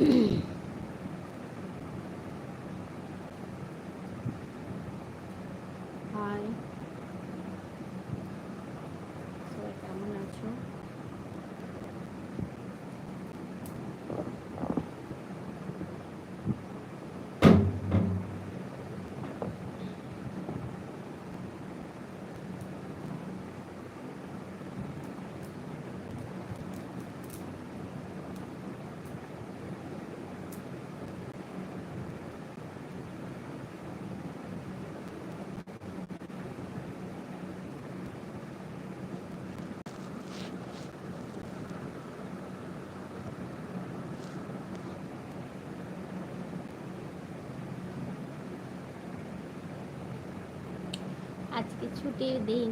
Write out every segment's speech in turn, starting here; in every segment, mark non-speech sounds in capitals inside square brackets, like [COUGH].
mm [CLEARS THROAT] ছুটির দিন।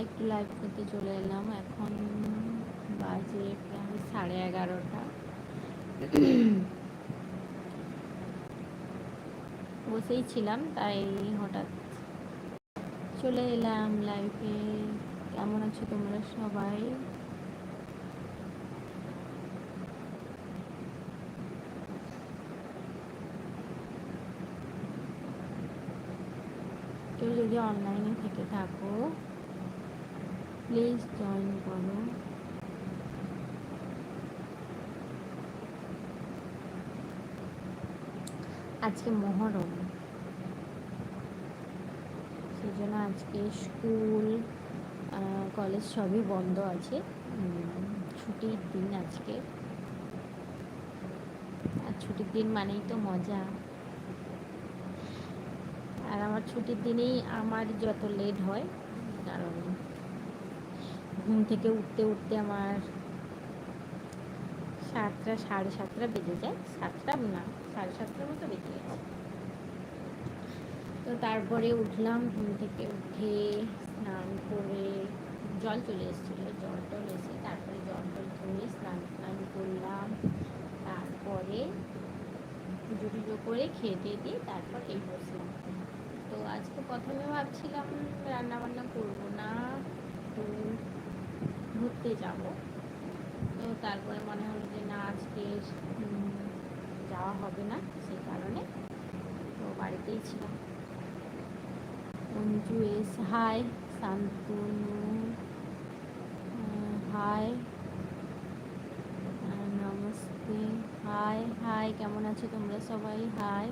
একটু লাইভ করতে চলে এলাম। এখন বাজে প্রায় সাড়ে এগারোটা। বসেই ছিলাম, তাই হঠাৎ চলে এলাম লাইভে কেমন আছো তোমরা সবাই কেউ যদি অনলাইনে থেকে থাকো প্লিজ জয়েন করো। আজকে মহরম। সেই জন্য আজকে স্কুল কলেজ সবই বন্ধ আছে। ছুটির দিন আজকে। আর ছুটির দিন মানেই তো মজা। আর আমার ছুটির দিনেই আমার যত লেট হয়, কারণ ঘুম থেকে উঠতে উঠতে আমার সাতটা, সাড়ে সাতটা বেজে যায়। সাতটা না, সাড়ে সাতটার মতো বেজে যায় তো তারপরে উঠলাম, ঘুম থেকে উঠে স্নান করে জল চলে এসেছিল। জল টল এসে তারপরে জল টল ধরে স্নান স্নান করলাম। তারপরে পুজো টুজো করে খেয়ে দিয়ে তারপর এই বসলাম। আজকে প্রথমে ভাবছিলাম রান্না বান্না করব না ঘুরতে যাব। তো তারপরে মনে হলো যে না, আজকে যাওয়া হবে না সেই কারণে। তো বাড়িতেই ছিলাম। Anju S, hi, Shantanu hi namaste, hi hi, কেমন আছো তোমরা সবাই? হাই।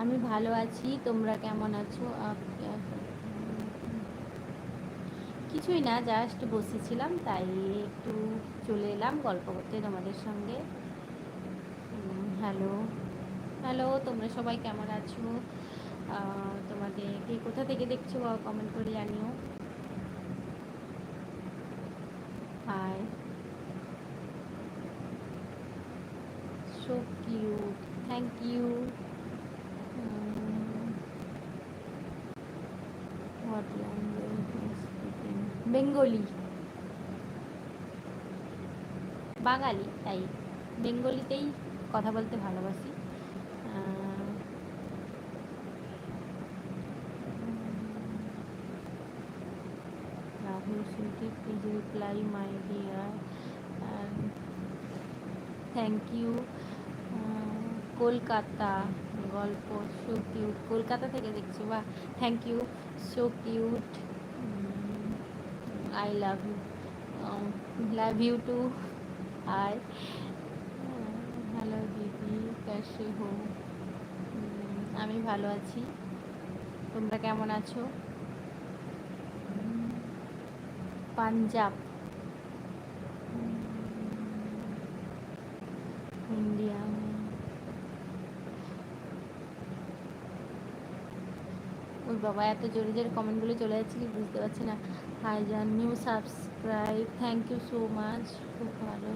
আমি ভালো আছি, তোমরা কেমন আছো? কিছুই না জাস্ট বসেছিলাম, তাই একটু চলে এলাম গল্প করতে তোমাদের সঙ্গে। হ্যালো হ্যালো তোমরা সবাই কেমন আছো? তোমাদের কে কোথা থেকে দেখছ কমেন্ট করে জানিও। Hi so cute thank you what language is speaking bengali বাঙালি তাই বেঙ্গলিতেই কথা বলতে ভালোবাসি Rahul sweety please reply my dear thank you Kolkata গল্প সো কিউট কলকাতা থেকে দেখছি বা thank you so cute I love you love you too hi hello দিদি ক্যাশে হো আমি ভালো আছি। তোমরা কেমন আছো? পাঞ্জাব। ওই বাবা, এত জোরে জোরে কমেন্টগুলো চলে যাচ্ছে কি বুঝতে পারছি না। হাই জান new subscribe thank you so much খুব ভালো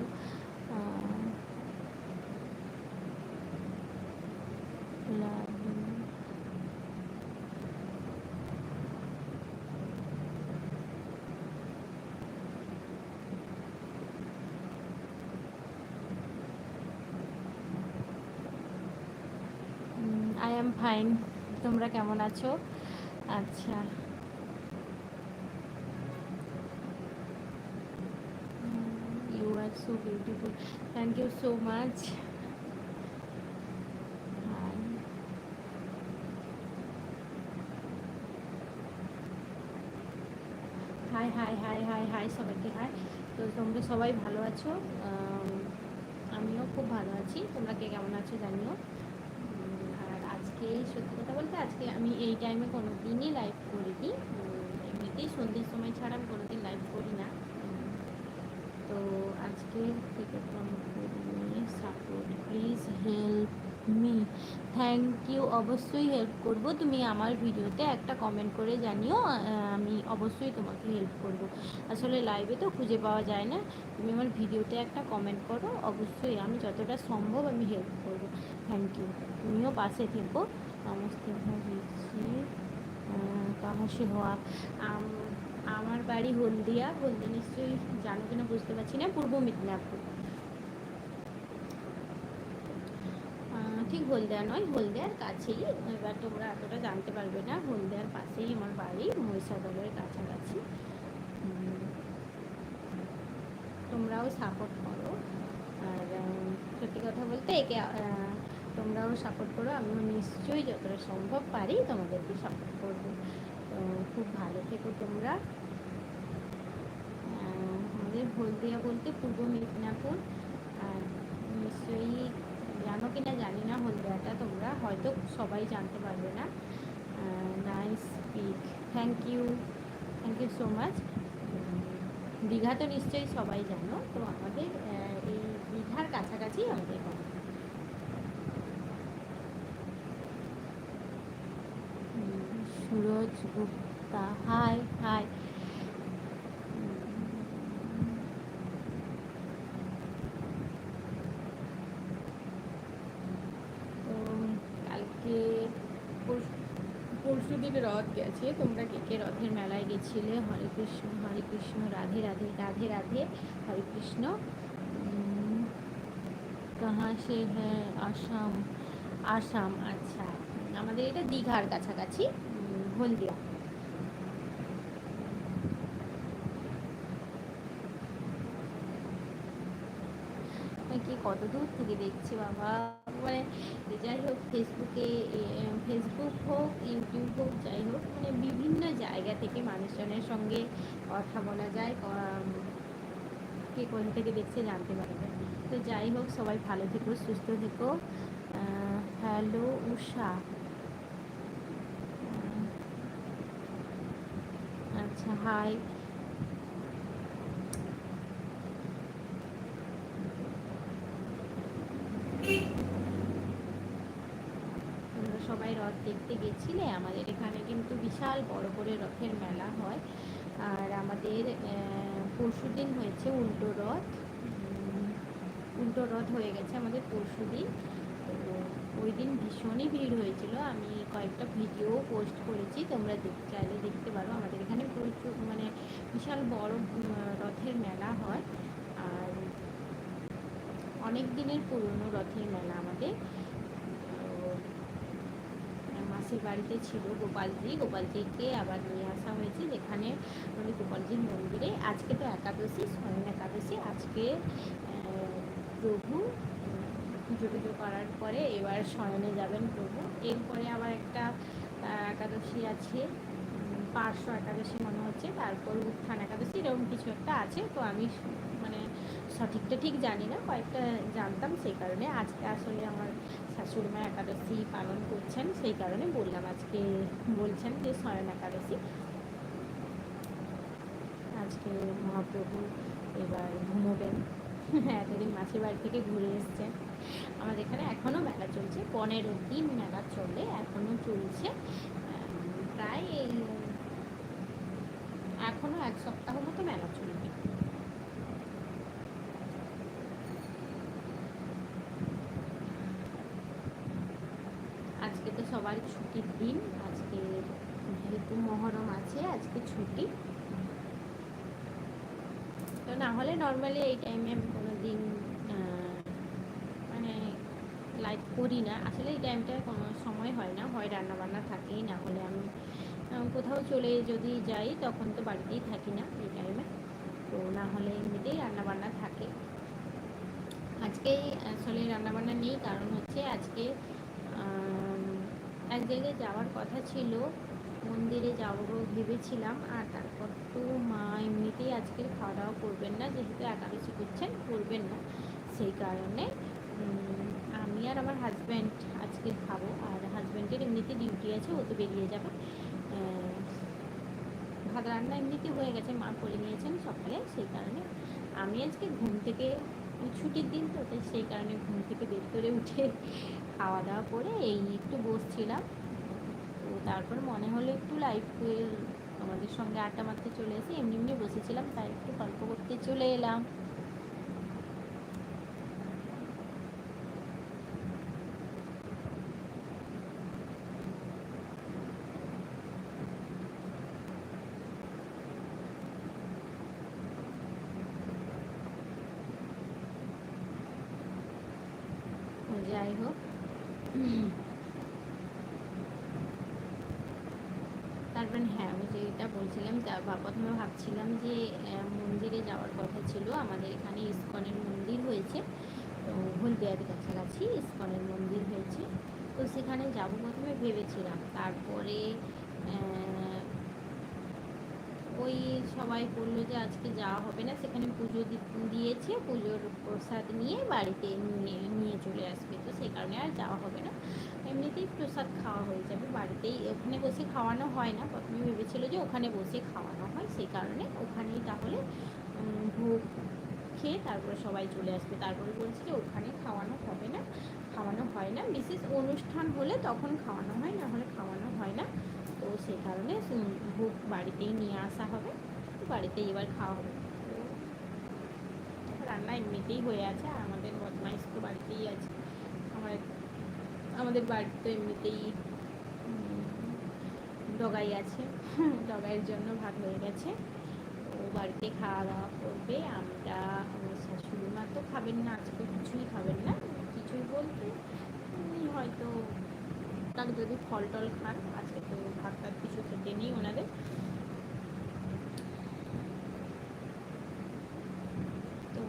ফাইন তোমরা কেমন আছো? আচ্ছা। You are so beautiful thank you so much hi hi hi hi hi সবাইকে হাই তো তোমরা সবাই ভালো আছো? আম, আমিও খুব ভালো আছি। তোমরা কে কেমন আছো জানিও। সত্যি কথা বলতে আজকে আমি এই টাইমে কোনো দিনই লাইভ করিনি এমনিতেই সন্ধ্যের সময় ছাড়া আমি কোনো দিন লাইভ করি না। তো আজকে থেকে support please help me thank you অবশ্যই হেল্প করব। তুমি আমার ভিডিওতে একটা কমেন্ট করে জানিও আমি অবশ্যই তোমাকে হেল্প করব। আসলে লাইভে তো খুঁজে পাওয়া যায় না। তুমি আমার ভিডিওতে একটা কমেন্ট করো, অবশ্যই আমি যতটা সম্ভব আমি হেল্প করব। থ্যাংক ইউ তুমিও পাশে থেকো। নমস্তে ভাবিছি। কাহা সে হওয়া। আমার বাড়ি হলদিয়া। হলদিয়া নিশ্চয়ই জানো কিনা বুঝতে পারছি না। পূর্ব মেদিনীপুর। ঠিক হলদিয়া নয়, হলদিয়ার কাছেই। এবার তোমরা এতটা জানতে পারবে না, হলদিয়ার পাশেই আমার বাড়ি, মহিষাদলের কাছাকাছি। তোমরাও সাপোর্ট করো। আর সত্যি কথা বলতে একে তোমরাও সাপোর্ট করো। আমিও নিশ্চয়ই যতটা সম্ভব পারি তোমাদেরকে সাপোর্ট করব। তো, খুব ভালো থেকো তোমরা। আমাদের হলদিয়া বলতে পূর্ব মেদিনীপুর। আর, নিশ্চয়ই জানো কি না জানি না, হলদিয়াটা তোমরা হয়তো সবাই জানতে পারবে না। Nice speak thank you thank you so much Digha তো নিশ্চয়ই সবাই জানো, তো আমাদের এই দীঘার কাছাকাছি আমাদের সুরজ গুপ্তা হাই হাই তো কালকে পরশু দিন গেছে তোমরা কে কে রথের মেলায় গেছিলে? হরে কৃষ্ণ হরে কৃষ্ণ, রাধে রাধে রাধে রাধে, হরে কৃষ্ণ। কাহা সে হ্যাঁ আসাম আসাম আচ্ছা। আমাদের এটা দীঘার কাছাকাছি হলদিয়া। কি কত দূর থেকে দেখছি বাবা? মানে যাই হোক ফেসবুকে ফেসবুক হোক ইউটিউব হোক, যাই হোক মানে বিভিন্ন জায়গা থেকে মানুষজনের সঙ্গে কথা বলা যায়, কে কোন থেকে দেখছে জানতে পারবে। তো যাই হোক, সবাই ভালো থেকো, সুস্থ থেকো। হ্যালো, উষা। আচ্ছা হাই তোমরা সবাই রথ গেছিলে আমাদের এখানে কিন্তু বিশাল বড় করে রথের মেলা হয়। আর আমাদের পরশু দিন হয়েছে উল্টো রথ। উল্টো রথ হয়ে গেছে আমাদের পরশু দিন। তো ওই দিন ভীষণই ভিড় হয়েছিল। আমি কয়েকটা ভিডিও পোস্ট করেছি, তোমরা দেখতে চাইলে দেখতে পারো। আমাদের এখানে প্রচুর মানে বিশাল বড় রথের মেলা হয়। আর অনেক দিনের পুরনো রথের মেলা আমাদের। মাসির বাড়িতে ছিল গোপালজি, গোপালজিকে আবার নিয়ে আসা হয়েছে যেখানে আমাদের গোপালজির মন্দিরে। আজকে তো একাদশী, স্বয়ং একাদশী। আজকে প্রভু পুজো টুজো করার পরে এবার শয়নে যাবেন প্রভু। এরপরে আবার একটা একাদশী আছে পার্শ্ব একাদশী মনে হচ্ছে। তারপর উত্থান একাদশী, এরকম কিছু একটা আছে। তো আমি মানে সঠিকটা ঠিক জানি না। কয়েকটা জানতাম সেই কারণে। আজকে আসলে আমার শাশুড়ি মা একাদশী পালন করছেন, সেই কারণে বললাম আজকে বলছেন যে স্বয়ন একাদশী। আজকে মহাপ্রভু এবার ঘুমোবেন। এতদিন মাসির বাড়ি থেকে ঘুরে এসছেন। আমাদের এখানে এখনও মেলা চলছে, পনেরো দিন মেলা চলে এখনও চলছে। প্রায় এই এখনও এক সপ্তাহ মতো মেলা চলবে আজকে তো সবার ছুটির দিন, আজকে যেহেতু মহরম আছে, আজকে ছুটি। তো না হলে নর্মালি এই টাইমে আমি কোনো দিন মানে লাইভ করি না। আসলে এই টাইমটায় কোনো সময় হয় না, হয় রান্না বান্না থাকেই, না হলে আমি কোথাও চলে যদি যাই, তখন তো বাড়িতেই থাকি না এই টাইমে তো না হলে এমনিতেই রান্না বান্না থাকে। আজকে আসলে রান্নাবান্না নেই, কারণ হচ্ছে আজকে এক জায়গায় যাওয়ার কথা ছিল, মন্দিরে যাব ভেবেছিলাম, আর তারপর তো মা এমনিতেই আজকের খাওয়া দাওয়া করবেন না, যেহেতু একাদশী করছেন, করবেন না। সেই কারণে আমি আর আমার হাজব্যান্ড আজকে খাব, আর হাজব্যান্ডের এমনিতে ডিউটি আছে, ও তো বেরিয়ে যাবে। ভাত রান্না এমনিতে হয়ে গেছে, মা করে নিয়েছেন সকালে, সেই কারণে আমি আজকে ঘুম থেকে ছুটির দিন তো, তাই সেই কারণে ঘুম থেকে বের করে উঠে খাওয়া দাওয়া করে এই একটু বসছিলাম। তো তারপর মনে হলো একটু লাইফের আমাদের সঙ্গে আড্ডা মারতে চলে এসে এমনি এমনি বসেছিলাম, তাই একটু গল্প করতে চলে এলাম যাই হোক তারপর হ্যাঁ আমি যেটা বলছিলাম, তা প্রথমে ভাবছিলাম যে মন্দিরে যাওয়ার কথা ছিল। আমাদের এখানে ইস্কনের মন্দির হয়েছে। তো হলদিয়ার কাছাকাছি ইস্কনের মন্দির হয়েছে। তো সেখানে যাব প্রথমে ভেবেছিলাম। তারপরে ওই সবাই বলল যে আজকে যাওয়া হবে না, সেখানে পুজো দিয়েছে, পুজোর প্রসাদ নিয়ে বাড়িতে নিয়ে চলে আসবে। তো সেই কারণে আর যাওয়া হবে না। এমনিতেই প্রসাদ খাওয়া হয়ে যাবে বাড়িতেই। ওখানে বসে খাওয়ানো হয় না। প্রথমে ভেবেছিল যে ওখানে বসে খাওয়ানো হয়, সেই কারণে ওখানেই তাহলে ভোগ খেয়ে তারপরে সবাই চলে আসবে। তারপরে বলছে যে ওখানে খাওয়ানো হবে না, খাওয়ানো হয় না। বিশেষ অনুষ্ঠান হলে তখন খাওয়ানো হয়, না হলে খাওয়ানো হয় না। সেই কারণে ভোগ বাড়িতেই নিয়ে আসা হবে, বাড়িতেই এবার খাওয়া হবে। রান্না এমনিতেই হয়ে আছে, আর আমাদের বদমাইশ তো বাড়িতেই আছে। আমার, আমাদের বাড়িতে তো এমনিতেই ডগাই আছে। ডগাইয়ের জন্য ভাত হয়ে গেছে। ও বাড়িতে খাওয়া দাওয়া করবে, আমরা, আমার শাশুড়ি মা তো খাবেন না, আজকে কিছুই খাবেন না, কিছুই বলতে হয়তো তার যদি ফল টল খান, আজকে তো ভাত টাত কিছু খেতে নেই ওনাদের। তো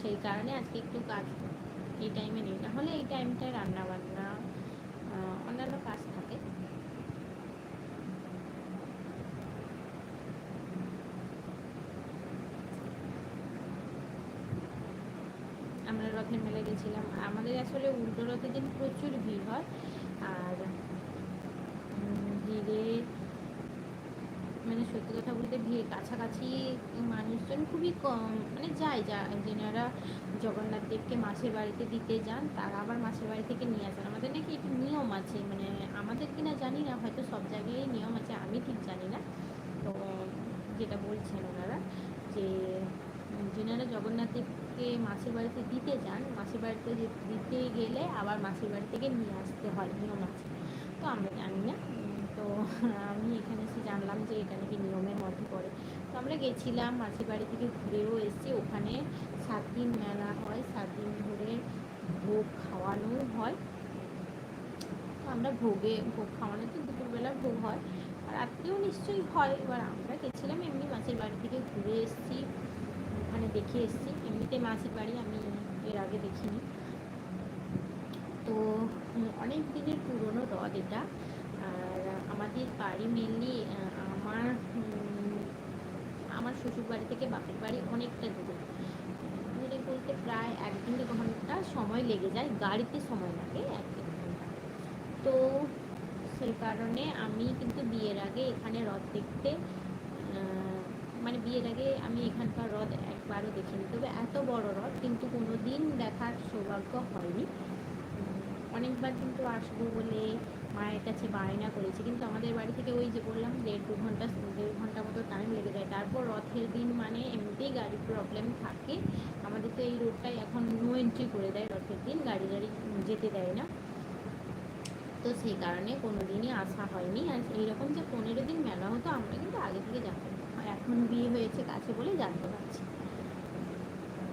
সেই কারণে আজকে একটু কাজ এই টাইমে নেই। না হলে এই টাইমটায় রান্না বান্না অন্যান্য কাজ থাকে। আমরা রথের মেলায় গেছিলাম, আমাদের আসলে উল্টো রথের দিন প্রচুর ভিড় হয় আর উম, ভিড়ে মানে সত্যি কথা বলতে ভিড়। কাছাকাছি মানুষজন খুবই কম। মানে যায়, যা যেনারা জগন্নাথ দেবকে মাসির বাড়িতে দিতে যান, তারা আবার মাসির বাড়ি থেকে নিয়ে আসেন। আমাদের নাকি একটি নিয়ম আছে মানে আমাদের কিনা জানি না, হয়তো সব জায়গায় নিয়ম আছে, আমি ঠিক জানি না। তো যেটা বলছেন ওনারা, যে যেনারা জগন্নাথ দেবকে মাসির বাড়িতে দিতে যান মাসির বাড়িতে দিতে গেলে আবার মাসির বাড়ি থেকে নিয়ে আসতে হয়, নিয়ম আছে। তো আমরা আমি এখানে এসে জানলাম যে এটা নাকি নিয়মের মধ্যে পড়ে। তো আমরা গেছিলাম মাসির বাড়ি থেকে ঘুরেও এসেছি। ওখানে সাত দিন মেলা হয় সাত দিন ধরে ভোগ খাওয়ানো হয়। তো আমরা ভোগে, ভোগ খাওয়ানো তো দুপুরবেলা ভোগ হয়। আর রাত্রেও নিশ্চয়ই হয়। এবার আমরা গেছিলাম, এমনি মাসির বাড়ি থেকে ঘুরে এসেছি। ওখানে দেখে এসেছি। এমনিতে মাসির বাড়ি আমি এর আগে দেখিনি। তো অনেক দিনের পুরনো হ্রদ এটা। আমাদের বাড়ি মেনলি আমার আমার শ্বশুর বাড়ি থেকে বাপের বাড়ি অনেকটা দূরে। দূরে বলতে প্রায় এক দেড় ঘণ্টা সময় লেগে যায়, গাড়িতে সময় লাগে এক ঘণ্টা। তো সেই কারণে আমি কিন্তু বিয়ের আগে এখানে হ্রদ দেখতে মানে বিয়ের আগে আমি এখানকার হ্রদ একবারও দেখিনি। তবে এত বড় হ্রদ কিন্তু কোনো দিন দেখার সৌভাগ্য হয়নি। অনেকবার কিন্তু আসব বলে মায়ের কাছে বায়না করেছি। কিন্তু আমাদের বাড়ি থেকে ওই যে বললাম, দেড় দু ঘণ্টা, দেড় ঘণ্টা মতো টাইম লেগে যায়। তারপর রথের দিন মানে এমনিতেই গাড়ির প্রবলেম থাকে। আমাদের তো এই রোডটাই এখন নো এন্ট্রি করে দেয় রথের দিন, গাড়ি গাড়ি যেতে দেয় না। তো সেই কারণে কোনো দিনই আসা হয়নি। আর এইরকম যে পনেরো দিন মেলা হতো, আমরা কিন্তু আগে থেকে জানতাম এখন বিয়ে হয়েছে কাছে বলে জানতে পারছি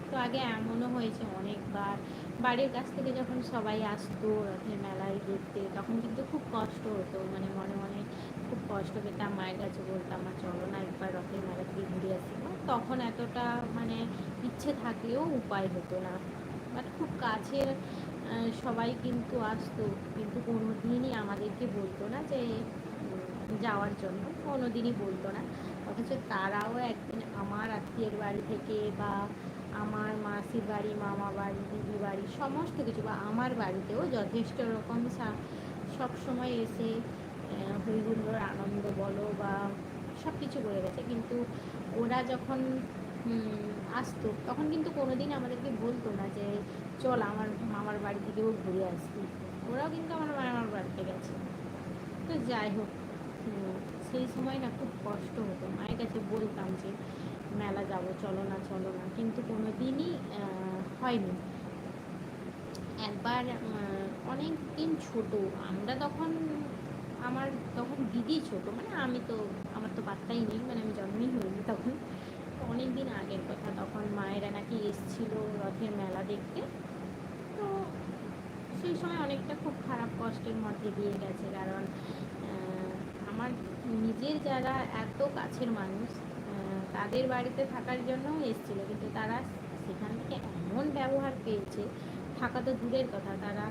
তো আগে এমনও হয়েছে অনেকবার। বাড়ির কাছ থেকে যখন সবাই আসতো রথের মেলায় ঘুরতে, তখন কিন্তু খুব কষ্ট হতো। মানে মনে মনে খুব কষ্ট পেতাম, মায়ের কাছে বলতাম আমার চলো না একবার রথের মেলা থেকে ঘুরে আসি। তখন এতটা মানে ইচ্ছে থাকলেও উপায় হতো না। বাট খুব কাছের সবাই কিন্তু আসতো। কিন্তু কোনো দিনই আমাদেরকে বলতো না যে যাওয়ার জন্য। কোনো দিনই বলতো না। অথচ তারাও একদিন আমার আত্মীয়ের বাড়ি থেকে বা আমার মাসির বাড়ি, মামা বাড়ি দিদি বাড়ি, সমস্ত কিছু বা আমার বাড়িতেও যথেষ্ট রকম সব সময় এসে হরিগুলোর আনন্দ বলো বা সব কিছু করে গেছে। কিন্তু ওরা যখন আসতো, তখন কিন্তু কোনোদিন আমাদেরকে বলতো না যে, চল আমার মামার বাড়ি থেকেও ঘুরে আসবি ওরাও কিন্তু আমার মামার বাড়িতে গেছে। তো যাই হোক সেই সময় না খুব কষ্ট হতো। মায়ের কাছে বলতাম যে মেলা যাব, চলো না চলো না। কিন্তু কোনো দিনই হয়নি। একবার অনেক দিন ছোট। আমরা তখন, আমার তখন দিদি ছোট মানে আমি তো, আমার তো বার্তাই নেই মানে আমি জন্মই হইনি তখন। অনেক দিন আগের কথা, তখন মায়েরা নাকি এসছিল রথের মেলা দেখতে। তো সেই সময় অনেকটা খুব খারাপ কষ্টের মধ্যে দিয়ে গেছে, কারণ আমার নিজের যারা এত কাছের মানুষ তাদের বাড়িতে থাকার জন্য এসেছিল, কিন্তু তারা সেখান থেকে এমন ব্যবহার পেয়েছে, থাকা তো দূরের কথা, তারা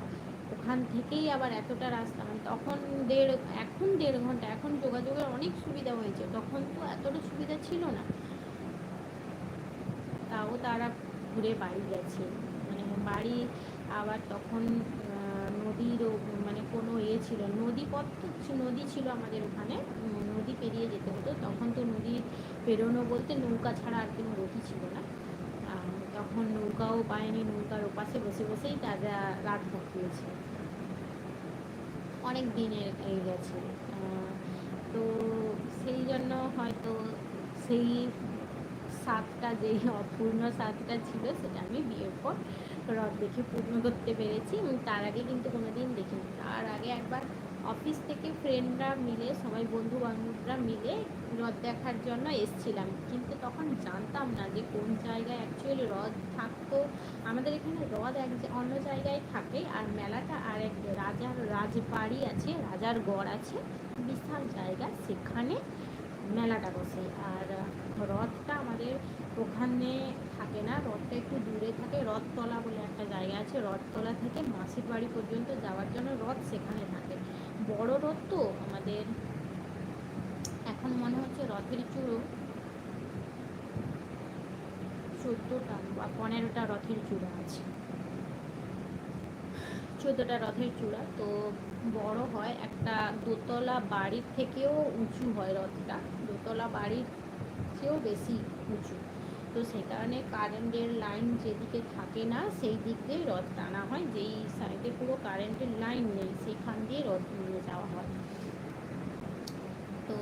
ওখান থেকেই আবার এতটা রাস্তা মানে তখন দেড়, এখন দেড় ঘণ্টা, এখন যোগাযোগের অনেক সুবিধা হয়েছে, তখন তো এতটা সুবিধা ছিল না। তাও তারা ঘুরে বাড়ি গেছে মানে বাড়ি আবার তখন নদীর মানে কোনো ইয়ে ছিল নদী পথ নদী ছিল আমাদের ওখানে নদী পেরিয়ে যেতে হতো, তখন তো নদী পেরোনো বলতে নৌকা ছাড়া আর কোনো গতি ছিল না। তখন নৌকাও পায়নি, নৌকার ওপাশে বসে বসেই তারা রাত কাটিয়েছে। অনেক দিনের এই গেছে। তো সেই জন্য হয়তো সেই স্বাদটা যেই অপূর্ণ স্বাদটা ছিল সেটা আমি বিয়ের পর রথ দেখে পূর্ণ করতে পেরেছি তার আগে কিন্তু কোনোদিন দেখিনি। তার আগে একবার অফিস থেকে ফ্রেন্ডরা মিলে, সবাই বন্ধু বান্ধবরা মিলে হ্রদ দেখার জন্য এসছিলাম। কিন্তু তখন জানতাম না যে কোন জায়গায় অ্যাকচুয়ালি হ্রদ থাকতো। আমাদের এখানে হ্রদ এক অন্য জায়গায় থাকে আর মেলাটা আর এক রাজার রাজবাড়ি আছে, রাজার গড় আছে। বিশাল জায়গা, সেখানে মেলাটা বসে। আর রথটা আমাদের ওখানে থাকে না, রথটা একটু দূরে থাকে। রথতলা বলে একটা জায়গা আছে, রথতলা থেকে মাসির বাড়ি পর্যন্ত যাওয়ার জন্য রথ সেখানে থাকে। বড় রথ তো, আমাদের এখন মনে হচ্ছে রথের চূড়ো চোদ্দোটা বা পনেরোটা রথের চূড়া আছে। চোদ্দোটা রথের চূড়া, তো বড় হয় একটা দোতলা বাড়ির থেকেও উঁচু হয় রথটা। দোতলা বাড়ির চেয়েও বেশি উঁচু। তো সেই কারণে কারেন্টের লাইন যেদিকে থাকে না, সেই দিক দিয়ে রথ টানা হয়। যেই সাইডে পুরো কারেন্টের লাইন নেই, সেখান দিয়ে রথ যাওয়া হয় তো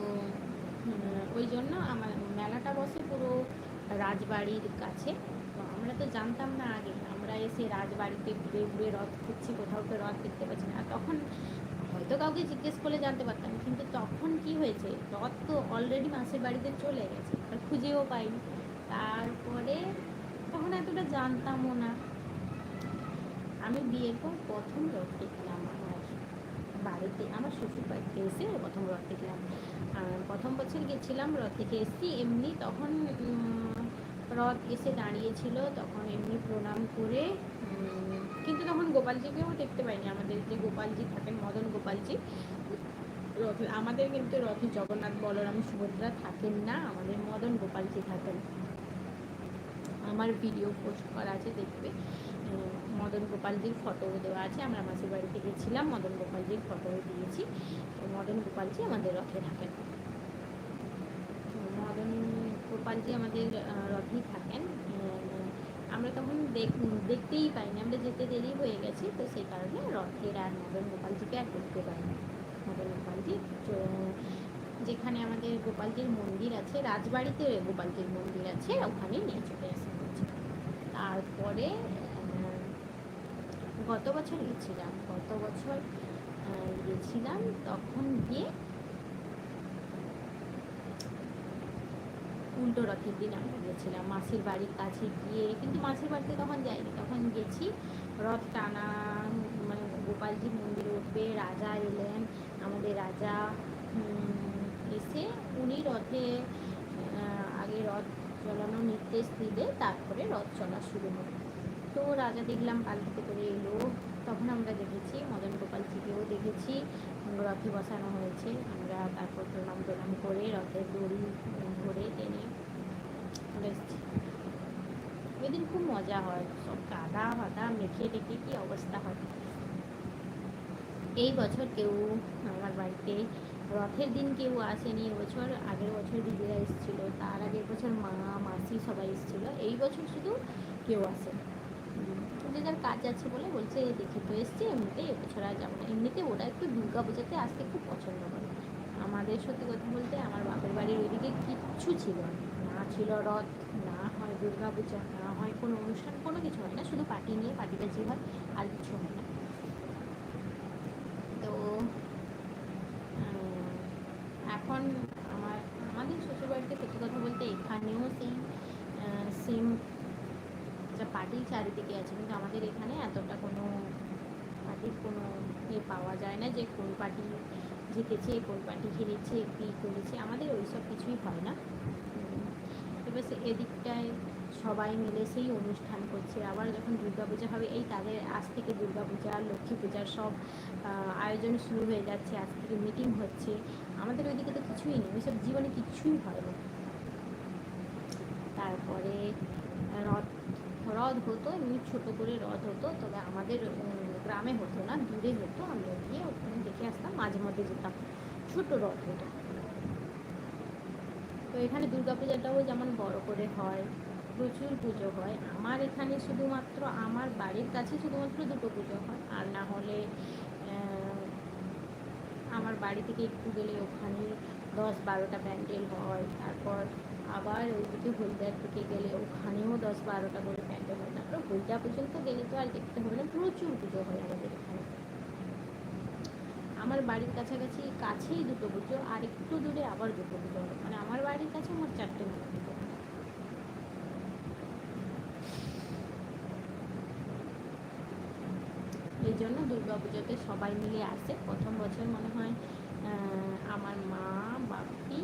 ওই জন্য আমার মেলাটা বসে পুরো রাজবাড়ির কাছে। তো আমরা তো জানতাম না আগে, আমরা এসে রাজবাড়িতে ঘুরে ঘুরে রথ খুঁজছি কোথাও তো রথ দেখতে পাচ্ছি না। তখন হয়তো কাউকে জিজ্ঞেস করলে জানতে পারতাম, কিন্তু তখন কি হয়েছে, রথ তো অলরেডি মাসের বাড়িতে চলে গেছে, আর খুঁজেও পাইনি। তারপরে তখন এতটা জানতামও না। আমি বিয়ের পর প্রথম রথ দেখলাম আমার। বাড়িতে আমার শ্বশুর বাড়িতে এসে প্রথম রথ দেখলাম। প্রথম বছর গেছিলাম, রথ থেকে এসেছি এমনি তখন রথ এসে দাঁড়িয়েছিল, তখন এমনি প্রণাম করে কিন্তু তখন গোপালজিকেও দেখতে পাইনি। আমাদের যে গোপালজি থাকেন, মদন গোপালজি, রথ, আমাদের কিন্তু রথে জগন্নাথ, বলরাম, সুভদ্রা থাকেন না, আমাদের মদন গোপালজি থাকেন। আমার ভিডিও পোস্ট করা আছে দেখবে। মদন গোপালজির ফটো দেওয়া আছে। আমরা মাসির বাড়িতে গেছিলাম মদন গোপালজির ফটো দিয়েছি। তো মদন গোপালজি আমাদের রথে থাকেন। মদন গোপালজি আমাদের রথেই থাকেন। আমরা তখন দেখ, দেখতেই পাইনি। আমরা যেতে দেরি হয়ে গেছি, তো সেই কারণে রথের আর মদন গোপালজিকে আর দেখতে পাইনি। মদন গোপালজি যেখানে আমাদের গোপালজির মন্দির আছে, রাজবাড়িতে গোপালজির মন্দির আছে ওখানে নিয়ে চলে আসা হচ্ছে তারপরে গত বছর গেছিলাম। গত বছর গেছিলাম, তখন গিয়ে উল্টো রথের দিন আমরা গেছিলাম। মাসির বাড়ির কাছে গিয়ে, কিন্তু মাসির বাড়িতে তখন যাইনি। তখন গেছি, রথ টানা মানে গোপালজি মন্দির উঠবে, রাজা এলেন। আমাদের রাজা এসে উনি রথে আগে রথ চলানোর নির্দেশ দিলে, তারপরে রথ চলা শুরু হবে। তো রাজা দেখলাম পালকিতে করে এলো তখন আমরা দেখেছি, মদন গোপাল গোপালজিকেও দেখেছি রথে বসানো হয়েছে। আমরা তারপর প্রণাম প্রণাম করে রথের দড়ি ধরে টেনে এসেছি। ওই খুব মজা হয়, সব কাদা ফাদা মেখে টেখে কি অবস্থা হয়। এই বছর কেউ আমার বাড়িতে, রথের দিন কেউ আসেনি এবছর আগের বছর দিদিরা এসেছিল, তার আগের বছর মা, মাসি সবাই এসেছিল, এই বছর শুধু কেউ আসে যে যার কাজ আছে বলে বলছে দেখে তো এসছে এমনিতেই এবছর আর যাব না। এমনিতে ওরা একটু দুর্গা পূজাতে আসতে খুব পছন্দ করে। আমাদের সত্যি কথা বলতে আমার বাপের বাড়ির ওইদিকে কিচ্ছু ছিল না। ছিল রথ, না হয় দুর্গা পূজা, না হয় কোনো অনুষ্ঠান, কোনো কিছু হয় না। শুধু পার্টি নিয়ে পার্টি বাজি হয়, আর কিছু হয় না। তো এখন আমার আমাদের শ্বশুরবাড়িতে সত্যি কথা বলতে এখানেও সেই সেম যা চারিদিকে আছে, কিন্তু আমাদের এখানে এতটা কোনো পার্টির কোনো ইয়ে পাওয়া যায় না যে কোন পার্টি জিতেছে কোন পার্টি হেরেছে, কী করেছে, আমাদের ওই সব কিছুই হয় না। এবার এদিকটায় সবাই মিলে সেই অনুষ্ঠান করছে। আবার যখন দুর্গাপূজা হবে, এই তাদের আজ থেকে দুর্গাপূজা, লক্ষ্মী পূজার সব আয়োজন শুরু হয়ে যাচ্ছে, আজ থেকে মিটিং হচ্ছে। আমাদের ওইদিকে তো কিছুই নেই, ওইসব জীবনে কিছুই হয় না। তারপরে রথ রথ হতো, এমনি ছোটো করে রথ হতো, তবে আমাদের গ্রামে হতো না, দূরে হতো। আমরা গিয়ে ওখানে দেখে আসতাম, মাঝে মধ্যে যেতাম। ছোটো রথ হতো। তো এখানে দুর্গাপূজাটাও যেমন বড় করে হয়, প্রচুর পুজো হয়। আমার এখানে শুধুমাত্র আমার বাড়ির কাছে শুধুমাত্র দুটো পুজো হয়। আর না হলে আমার বাড়ি থেকে একটু গেলে ওখানে দশ বারোটা প্যান্ডেল হয়। তারপর আবার ওইদিকে হলদিয়ার থেকে গেলে ওখানেও দশ বারোটা করে প্যান্ডেল হয় তারপর হলদিয়া পর্যন্ত গেলে তো আর দেখতে হবে না, প্রচুর পুজো হয় আমাদের এখানে। আমার বাড়ির কাছাকাছি কাছেই দুটো পুজো, আর একটু দূরে আবার দুটো পুজো হয়। মানে আমার বাড়ির কাছে আমার চারটে মতো পুজো এই জন্য দুর্গা পুজোতে সবাই মিলে আসে। প্রথম বছর মনে হয় আমার মা, বাপি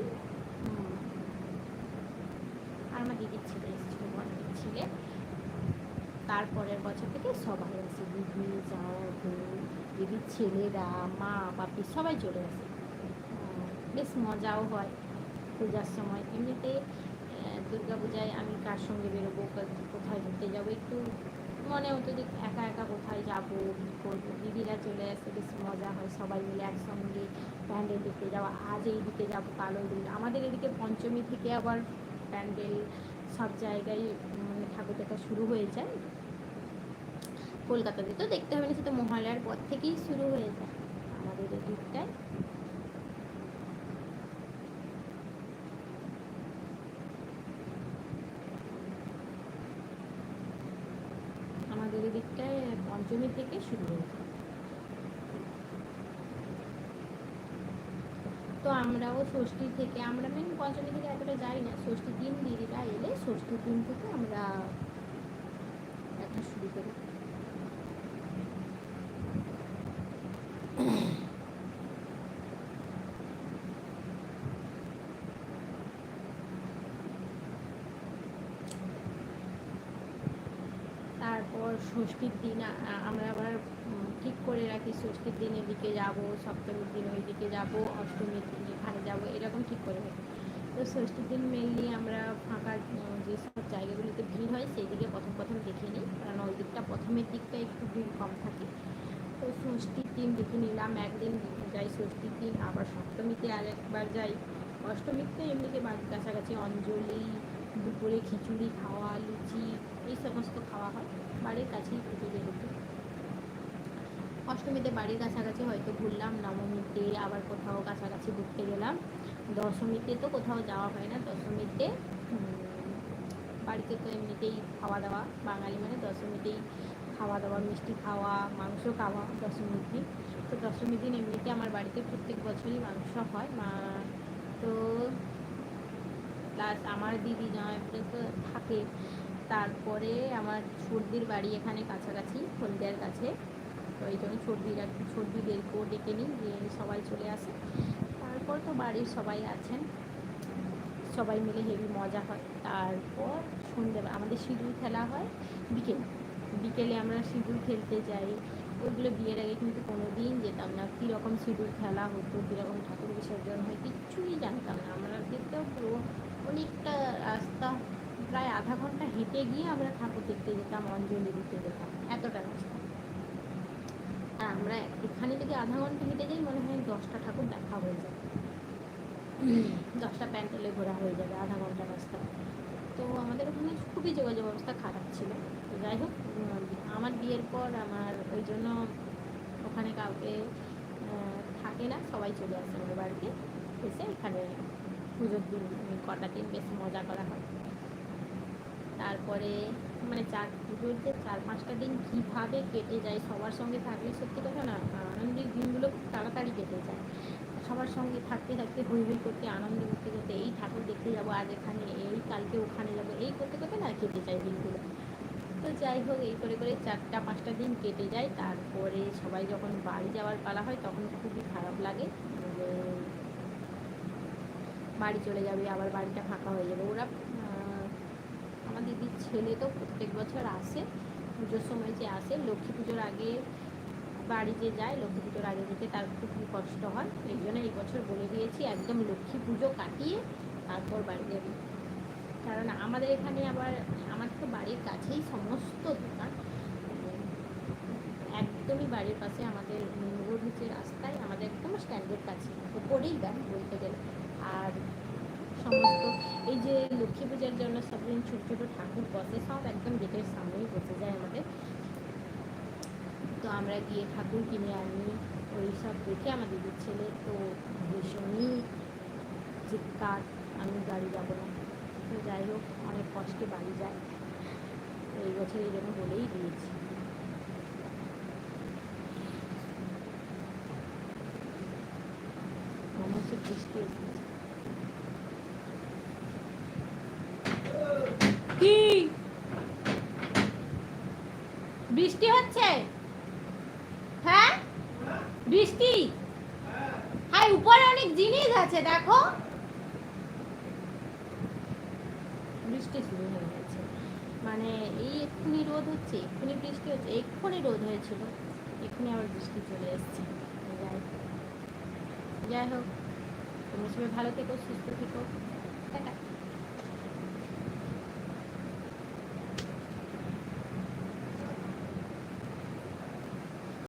আর আমার দিদির ছেলে এসেছিল বড়দির ছেলে। তারপরের বছর থেকে সবাই আসে, দিদি যাও দিদির ছেলেরা, মা, বাপি, সবাই চলে আসে। বেশ মজাও হয় পূজার সময়। এমনিতে দুর্গা পূজায় আমি কার সঙ্গে বেরোবো কোথায় ঘুরতে যাব, একটু মনে হতো যে একা একা কোথায় যাব, কী করব। দিদিরা চলে আসে, বেশ মজা হয়, সবাই মিলে একসঙ্গে প্যান্ডেল দেখতে যাওয়া। আজ এই দিকে যাব, কাল দিকে আমাদের এদিকে পঞ্চমী থেকে আবার প্যান্ডেল সব জায়গায় মানে ঠাকুর দেখা শুরু হয়ে যায়। কলকাতাতে তো দেখতে হবে না সেটা মহালয়ার পর থেকেই শুরু হয়ে যায় আমাদের এদিকটায় আমাদের এদিকটায় পঞ্চমী থেকে শুরু হয়ে যায়। তো আমরাও ষষ্ঠী থেকে, আমরা মেন পঞ্চমী থেকে এতটা যাই না ষষ্ঠীর দিন দিদিরা এলে ষষ্ঠীর দিন থেকে আমরা দেখা শুরু করি। তারপর ষষ্ঠীর দিন আমরা আবার ঠিক করে রাখি, ষষ্ঠীর দিন এদিকে যাব, সপ্তমীর দিন ওইদিকে যাব। অষ্টমীর এখানে যাব, এরকম ঠিক করে রাখি তো ষষ্ঠীর দিন মেনলি আমরা ফাঁকা যেসব জায়গাগুলিতে ভিড় হয় সেই দিকে প্রথম প্রথম দেখে নিই। কারণ ওই দিকটা প্রথমের দিকটা একটু ভিড় কম থাকে। তো ষষ্ঠীর দিন দেখে নিলাম, একদিন যাই ষষ্ঠীর দিন, আবার সপ্তমীতে আরেকবার যাই। অষ্টমীতে এমনিতে বাড়ির কাছাকাছি অঞ্জলি, দুপুরে খিচুড়ি, খাওয়া, লুচি, এই সমস্ত খাওয়া হয়। বাড়ির কাছেই পুজো যেহেতু। অষ্টমীতে বাড়ির কাছাকাছি হয়তো ঘুরলাম নবমীতে আবার কোথাও কাছাকাছি ঘুরতে গেলাম। দশমীতে তো কোথাও যাওয়া হয় না, দশমীতে বাড়িতে তো এমনিতেই খাওয়া দাওয়া বাঙালি মানে দশমীতেই খাওয়া দাওয়া মিষ্টি খাওয়া, মাংস খাওয়া দশমীর দিন। তো দশমীর দিন এমনিতে আমার বাড়িতে প্রত্যেক বছরই মাংস হয়, মা তো প্লাস আমার দিদি জামাইপুরে তো থাকে। তারপরে আমার সর্দির বাড়ি এখানে কাছাকাছি, হলদিয়ার কাছে। এই জন্য সর্দির আর সর্দিদেরকেও ডেকে নিই যে সবাই চলে আসে। তারপর তো বাড়ির সবাই আছেন। সবাই মিলে হেভি মজা হয়। তারপর সন্ধ্যেবেলা আমাদের সিঁদুর খেলা হয় বিকেল। বিকেলে আমরা সিঁদুর খেলতে যাই। ওইগুলো বিয়ের আগে কিন্তু কোনো দিন যেতাম না। কীরকম সিঁদুর খেলা হতো, কীরকম ঠাকুর বিসর্জন হয় কিচ্ছুই জানতাম না। আমরা দেখতেও পুরো অনেকটা রাস্তা, প্রায় আধা ঘণ্টা হেঁটে গিয়ে আমরা ঠাকুর দেখতে যেতাম, অঞ্জলি দিতে যেতাম। এতটা রাস্তা। আমরা এখানে যদি আধা ঘণ্টা হেঁটে যাই, মনে হয় দশটা ঠাকুর দেখা হয়ে যায় দশটা প্যান্ডেলে ঘোরা হয়ে যাবে, আধা ঘণ্টা রাস্তা। তো আমাদের ওখানে খুবই যোগাযোগ ব্যবস্থা খারাপ ছিল। তো যাই হোক আমার বিয়ের পর আমার ওই জন্য ওখানে কাউকে থাকে না, সবাই চলে আসে আমার বাড়িতে। এসে এখানে পুজোর দিন, কটা দিন বেশ মজা করা হয়। তারপরে মানে চার পুজোর যে চার পাঁচটা দিন কীভাবে কেটে যায়, সবার সঙ্গে থাকলে সত্যি কথা না আনন্দের দিনগুলো খুব তাড়াতাড়ি কেটে যায়। সবার সঙ্গে থাকতে থাকতে হই হই করতে, আনন্দ করতে করতে এই ঠাকুর দেখতে যাব, আজ এখানে, এই কালকে ওখানে যাব, এই করতে করতে না কেটে যায় দিনগুলো। তো যাই হোক, এই করে করে চারটা পাঁচটা দিন কেটে যায়। তারপরে সবাই যখন বাড়ি যাওয়ার পালা হয়, তখন খুবই খারাপ লাগে। বাড়ি চলে যাবে, আবার বাড়িটা ফাঁকা হয়ে যাবে। ওরা আমার দিদির ছেলে তো প্রত্যেক বছর আসে, পুজোর সময় যে আসে, লক্ষ্মী পুজোর আগে বাড়ি যে যায়, লক্ষ্মী পুজোর আগে যেতে তার খুবই কষ্ট হয়। এই জন্য এই বছর বলে দিয়েছি, একদম লক্ষ্মী পুজো কাটিয়ে তারপর বাড়ি যাবি। কারণ আমাদের এখানে আবার, আমার তো বাড়ির কাছেই সমস্ত দোকান। একদমই বাড়ির পাশে আমাদের রোড হচ্ছে রাস্তায়, আমাদের একদম স্ট্যান্ডের কাছে, ওপরেই দেন বলতে গেলে। আর সমস্ত এই যে লক্ষ্মী পূজার জন্য সব দিন ছোটো ছোটো ঠাকুর বসে, সব একদম গেটের সামনেই বসে যায় আমাদের। তো আমরা গিয়ে ঠাকুর কিনে আনি, ওই সব দেখে আমার দিদির ছেলে, তো ভীষণই চিৎকার, আমি বাড়ি যাব না। তো যাই হোক, অনেক কষ্টে বাড়ি যায়। এই বছর এই জন্য বলেই দিয়েছি। হচ্ছে বৃষ্টি এসেছে। কি বৃষ্টি হচ্ছে? হ্যাঁ? বৃষ্টি? হ্যাঁ উপরে অনেক জিনিস আছে, দেখো। বৃষ্টি শুরু হয়ে গেছে। মানে এই এক্ষুনি রোদ হচ্ছে, এক্ষুনি বৃষ্টি হচ্ছে, এক্ষুনি রোদ হয়েছিল। এক্ষুনি আবার বৃষ্টি চলে এসছে। যাই হোক, তোমরা সবাই ভালো থেকো, সুস্থ থেকো।